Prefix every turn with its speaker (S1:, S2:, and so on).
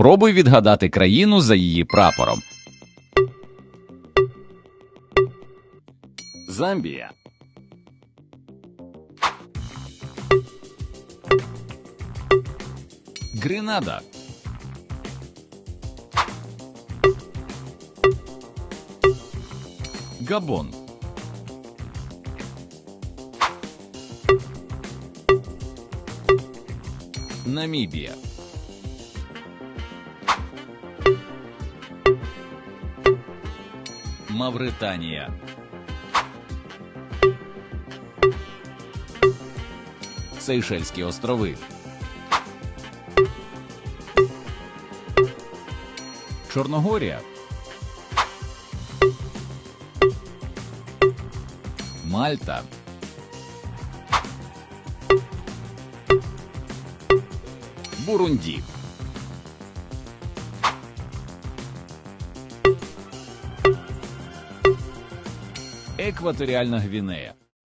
S1: Спробуй відгадати країну за її прапором. Замбія. Гренада. Габон. Намібія. Мавританія. Сейшельські острови. Чорногорія. Мальта. Бурунді. Екваторіальна Гвінея.